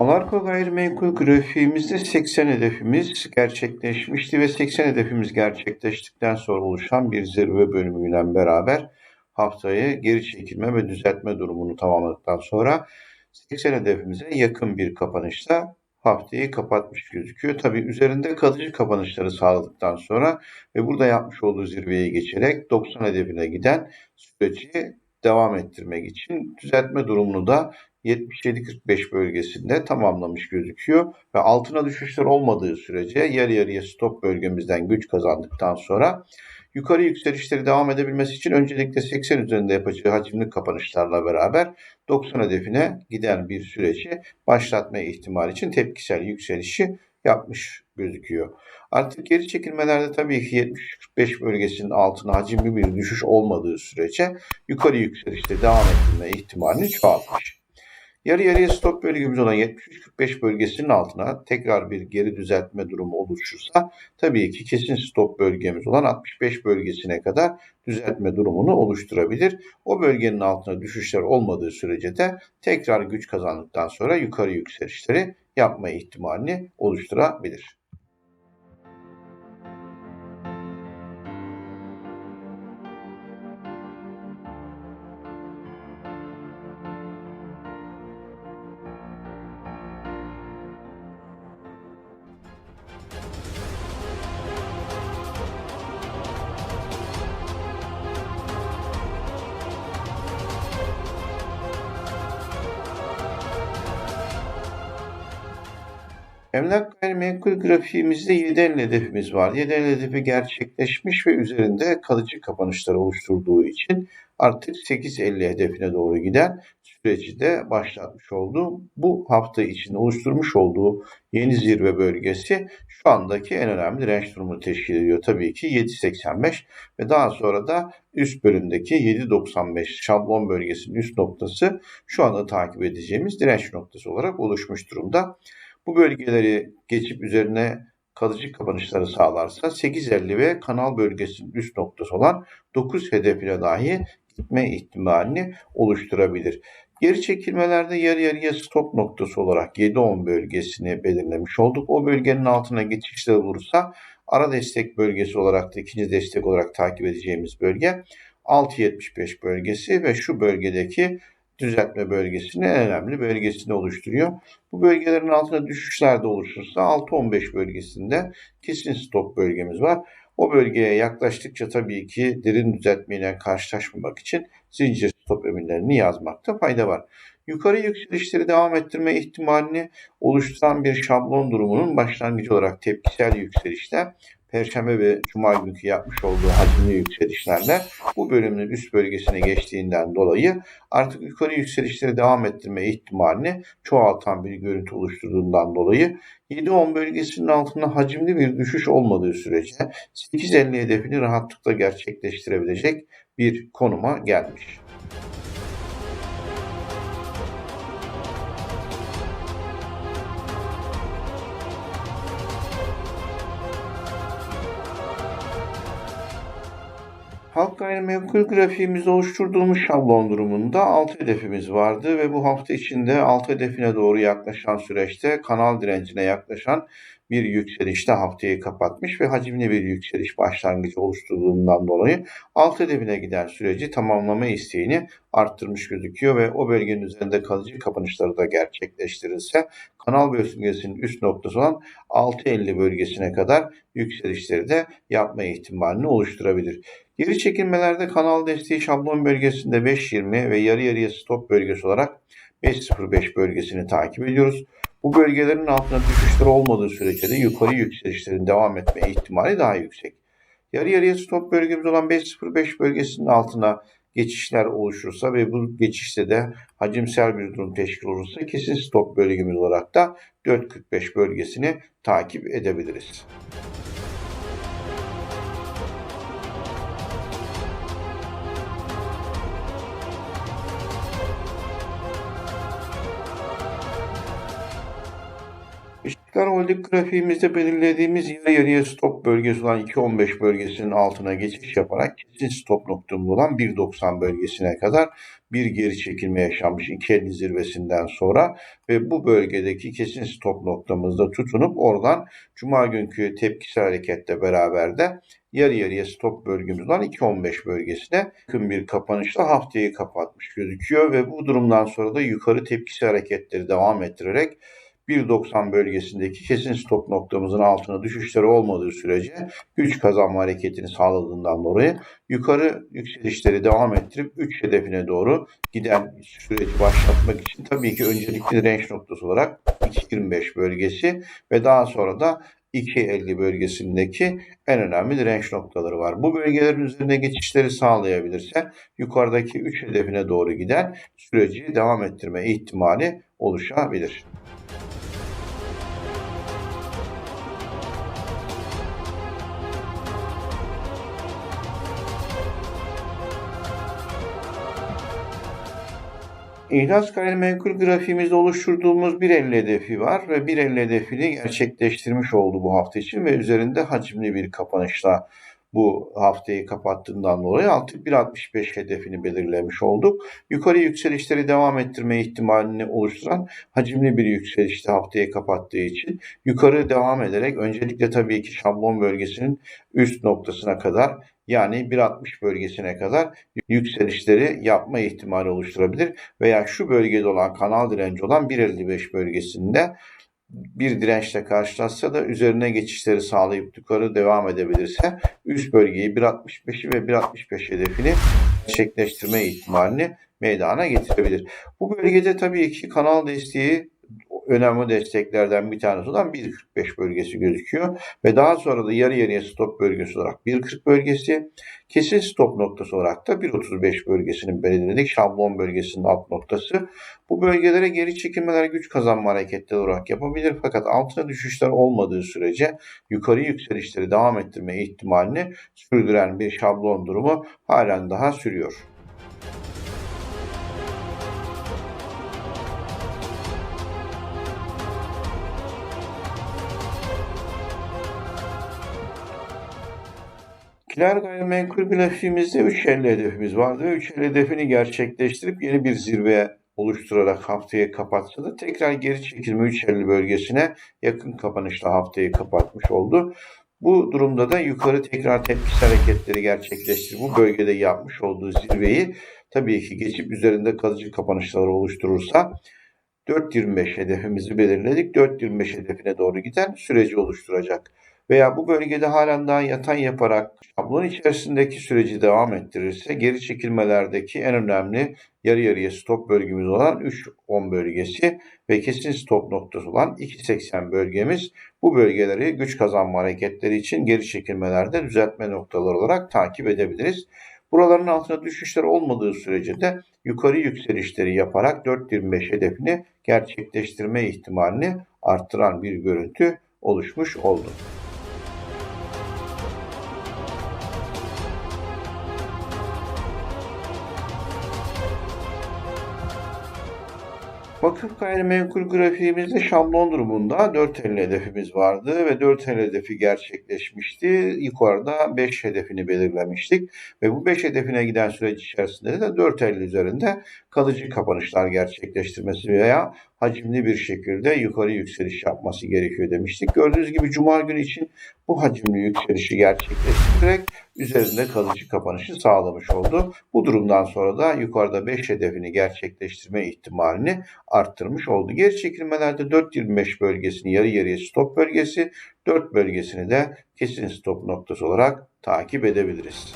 Alarko gayrimenkul grafiğimizde 80 hedefimiz gerçekleşmişti ve 80 hedefimiz gerçekleştikten sonra oluşan bir zirve bölümüyle beraber haftayı geri çekilme ve düzeltme durumunu tamamladıktan sonra 80 hedefimize yakın bir kapanışla haftayı kapatmış gözüküyor. Tabii üzerinde kalıcı kapanışları sağladıktan sonra ve burada yapmış olduğu zirveye geçerek 90 hedefine giden süreci devam ettirmek için düzeltme durumunu da 77-45 bölgesinde tamamlamış gözüküyor ve altına düşüşler olmadığı sürece yarı yarıya stop bölgemizden güç kazandıktan sonra yukarı yükselişleri devam edebilmesi için öncelikle 80 üzerinde yapacağı hacimli kapanışlarla beraber 90 hedefine giden bir süreci başlatma ihtimali için tepkisel yükselişi yapmış gözüküyor. Artık geri çekilmelerde tabii ki 70-45 bölgesinin altına hacimli bir düşüş olmadığı sürece yukarı yükselişte devam ettirme ihtimalini çoğaltmış. Yarı yarıya stop bölgemiz olan 73-45 bölgesinin altına tekrar bir geri düzeltme durumu oluşursa tabii ki kesin stop bölgemiz olan 65 bölgesine kadar düzeltme durumunu oluşturabilir. O bölgenin altına düşüşler olmadığı sürece de tekrar güç kazandıktan sonra yukarı yükselişleri yapma ihtimalini oluşturabilir. Emlak gayrimenkul grafiğimizde 7.50 hedefimiz var. 7.50 hedefi gerçekleşmiş ve üzerinde kalıcı kapanışlar oluşturduğu için artık 8.50 hedefine doğru giden süreci de başlatmış oldu. Bu hafta içinde oluşturmuş olduğu yeni zirve bölgesi şu andaki en önemli direnç durumunu teşkil ediyor. Tabii ki 7.85 ve daha sonra da üst bölümdeki 7.95 şablon bölgesinin üst noktası şu anda takip edeceğimiz direnç noktası olarak oluşmuş durumda. Bu bölgeleri geçip üzerine kalıcı kapanışları sağlarsa 8.50 ve kanal bölgesinin üst noktası olan 9 hedefine dahi gitme ihtimalini oluşturabilir. Geri çekilmelerde yarı yarıya stop noktası olarak 7-10 bölgesini belirlemiş olduk. O bölgenin altına geçişler olursa ara destek bölgesi olarak da ikinci destek olarak takip edeceğimiz bölge 6.75 bölgesi ve şu bölgedeki düzeltme bölgesini en önemli bölgesini oluşturuyor. Bu bölgelerin altına düşüşler de oluşursa 6-15 bölgesinde kesin stop bölgemiz var. O bölgeye yaklaştıkça tabii ki derin düzeltmeyle karşılaşmamak için zincir stop emirlerini yazmakta fayda var. Yukarı yükselişleri devam ettirme ihtimalini oluşturan bir şablon durumunun başlangıcı olarak tepkisel yükselişler Perşembe ve Cuma günkü yapmış olduğu hacimli yükselişlerle bu bölümün üst bölgesine geçtiğinden dolayı artık yukarı yükselişleri devam ettirme ihtimalini çoğaltan bir görüntü oluşturduğundan dolayı 7-10 bölgesinin altında hacimli bir düşüş olmadığı sürece 8.50 hedefini rahatlıkla gerçekleştirebilecek bir konuma gelmiş. Halk gayrimenkul grafiğimizde oluşturduğumuz şablon durumunda alt hedefimiz vardı ve bu hafta içinde alt hedefine doğru yaklaşan süreçte kanal direncine yaklaşan bir yükselişte haftayı kapatmış ve hacimli bir yükseliş başlangıcı oluşturduğundan dolayı alt hedefine giden süreci tamamlama isteğini arttırmış gözüküyor ve o bölgenin üzerinde kalıcı kapanışları da gerçekleştirilse kanal bölgesinin üst noktası olan 6.50 bölgesine kadar yükselişleri de yapma ihtimalini oluşturabilir. Geri çekilmelerde kanal desteği şablon bölgesinde 5.20 ve yarı yarıya stop bölgesi olarak 5.05 bölgesini takip ediyoruz. Bu bölgelerin altına düşüşler olmadığı sürece de yukarı yükselişlerin devam etme ihtimali daha yüksek. Yarı yarıya stop bölgemiz olan 5.05 bölgesinin altına geçişler oluşursa ve bu geçişte de hacimsel bir durum teşkil olursa kesin stop bölgemiz olarak da 4.45 bölgesini takip edebiliriz. Klar Holding grafiğimizde belirlediğimiz yarı yarıya stop bölgesi olan 2.15 bölgesinin altına geçiş yaparak kesin stop noktamız olan 1.90 bölgesine kadar bir geri çekilme yaşanmış 2.50 zirvesinden sonra ve bu bölgedeki kesin stop noktamızda tutunup oradan Cuma günkü tepkisel hareketle beraber de yarı yarıya stop bölgemiz olan 2.15 bölgesine yakın bir kapanışla haftayı kapatmış gözüküyor ve bu durumdan sonra da yukarı tepkisel hareketleri devam ettirerek 1.90 bölgesindeki kesin stop noktamızın altına düşüşleri olmadığı sürece güç kazanma hareketini sağladığından dolayı yukarı yükselişleri devam ettirip 3 hedefine doğru giden süreci başlatmak için tabii ki öncelikli direnç noktası olarak 2.25 bölgesi ve daha sonra da 2.50 bölgesindeki en önemli direnç noktaları var. Bu bölgelerin üzerine geçişleri sağlayabilirse yukarıdaki 3 hedefine doğru giden süreci devam ettirme ihtimali oluşabilir. İhlas gayrimenkul grafiğimizde oluşturduğumuz bir 1.50 hedefi var ve 1.50 hedefini gerçekleştirmiş oldu bu hafta için ve üzerinde hacimli bir kapanışla bu haftayı kapattığından dolayı artık 1.65 hedefini belirlemiş olduk. Yukarı yükselişleri devam ettirme ihtimalini oluşturan hacimli bir yükselişte haftayı kapattığı için yukarı devam ederek öncelikle tabii ki şablon bölgesinin üst noktasına kadar yani 1.60 bölgesine kadar yükselişleri yapma ihtimali oluşturabilir veya şu bölgede olan kanal direnci olan 1.55 bölgesinde bir dirençle karşılaşsa da üzerine geçişleri sağlayıp yukarı devam edebilirse üst bölgeyi 1.65'i ve 1.65 hedefini gerçekleştirme ihtimalini meydana getirebilir. Bu bölgede tabii ki kanal desteği önemli desteklerden bir tanesi olan 1.45 bölgesi gözüküyor. Ve daha sonra da yarı yarıya stop bölgesi olarak 1.40 bölgesi, kesin stop noktası olarak da 1.35 bölgesinin belirledik. Şablon bölgesinin alt noktası. Bu bölgelere geri çekilmeler güç kazanma hareketleri olarak yapabilir. Fakat altına düşüşler olmadığı sürece yukarı yükselişleri devam ettirme ihtimalini sürdüren bir şablon durumu halen daha sürüyor. Kiler gayrimenkul grafiğimizde 3.50 hedefimiz vardı ve 3.50 hedefini gerçekleştirip yeni bir zirve oluşturarak haftayı kapatsa da tekrar geri çekilme 3.50 bölgesine yakın kapanışla haftayı kapatmış oldu. Bu durumda da yukarı tekrar tepkisel hareketleri gerçekleştirip bu bölgede yapmış olduğu zirveyi tabii ki geçip üzerinde kalıcı kapanışları oluşturursa 4.25 hedefimizi belirledik. 4.25 hedefine doğru giden süreci oluşturacak veya bu bölgede halen daha yatay yaparak şablon içerisindeki süreci devam ettirirse geri çekilmelerdeki en önemli yarı yarıya stop bölgemiz olan 3.10 bölgesi ve kesin stop noktası olan 2.80 bölgemiz bu bölgeleri güç kazanma hareketleri için geri çekilmelerde düzeltme noktaları olarak takip edebiliriz. Buraların altına düşüşler olmadığı sürece de yukarı yükselişleri yaparak 4.25 hedefini gerçekleştirme ihtimalini arttıran bir görüntü oluşmuş oldu. Vakıf gayrimenkul grafiğimizde şablon durumunda 4.50 hedefimiz vardı ve 4.50 hedefi gerçekleşmişti. Yukarıda 5 hedefini belirlemiştik ve bu 5 hedefine giden süreç içerisinde de 4.50 üzerinde kalıcı kapanışlar gerçekleştirmesi veya hacimli bir şekilde yukarı yükseliş yapması gerekiyor demiştik. Gördüğünüz gibi Cuma günü için bu hacimli yükselişi gerçekleştirerek üzerinde kalıcı kapanışı sağlamış oldu. Bu durumdan sonra da yukarıda 5 hedefini gerçekleştirme ihtimalini arttırmış oldu. Geri çekilmelerde 4.25 bölgesini yarı yarıya stop bölgesi, 4 bölgesini de kesin stop noktası olarak takip edebiliriz.